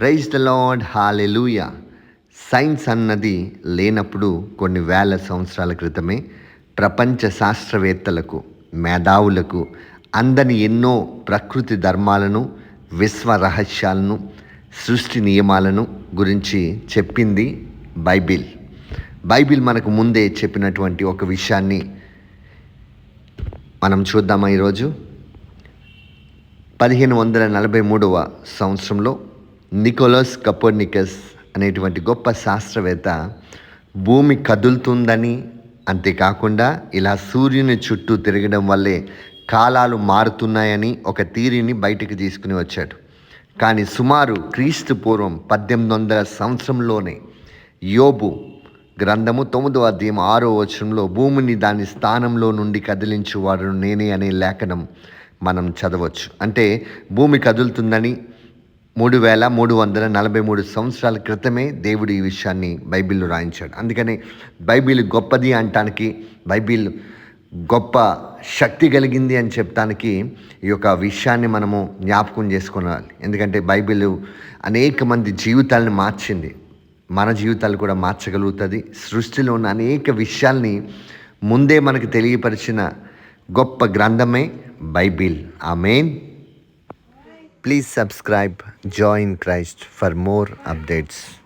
Praise the lord hallelujah science అన్నది లేనప్పుడు కొన్ని వేల సంవత్సరాల క్రితమే ప్రపంచ శాస్త్రవేత్తలకు మేధావులకు అందని ఎన్నో ప్రకృతి ధర్మాలను విశ్వ రహస్యాలను సృష్టి నియమాలను గురించి చెప్పింది బైబిల్. బైబిల్ మనకు ముందే చెప్పినటువంటి ఒక విషయాన్ని మనం చూద్దామా ఈరోజు? పదిహేను వందల నలభై మూడవ సంవత్సరంలో నికోలస్ కపోర్నికస్ అనేటువంటి గొప్ప శాస్త్రవేత్త భూమి కదులుతుందని అంతేకాకుండా ఇలా సూర్యుని చుట్టూ తిరగడం వల్లే కాలాలు మారుతున్నాయని ఒక థీరీని బయటికి తీసుకుని వచ్చాడు. కానీ సుమారు క్రీస్తు పూర్వం పద్దెనిమిది వందల సంవత్సరంలోనే యోబు గ్రంథము తొమ్మిదో అధ్యాయం ఆరో వచనంలో భూమిని దాని స్థానంలో నుండి కదిలించువాడు నేనే అనే లేఖనం మనం చదవచ్చు. అంటే భూమి కదులుతుందని మూడు వేల మూడు వందల నలభై మూడు సంవత్సరాల క్రితమే దేవుడు ఈ విషయాన్ని బైబిల్లో రాయించాడు. అందుకని బైబిల్ గొప్పది అంటానికి బైబిల్ గొప్ప శక్తి కలిగింది అని చెప్పడానికి ఈ యొక్క విషయాన్ని మనము జ్ఞాపకం చేసుకోవాలి. ఎందుకంటే బైబిల్ అనేక మంది జీవితాలను మార్చింది. మన జీవితాలు కూడా మార్చగలుగుతుంది. సృష్టిలో ఉన్న అనేక విషయాల్ని ముందే మనకు తెలియపరిచిన గొప్ప గ్రంథమే బైబిల్. ఆ main Please subscribe, join Christ for more updates.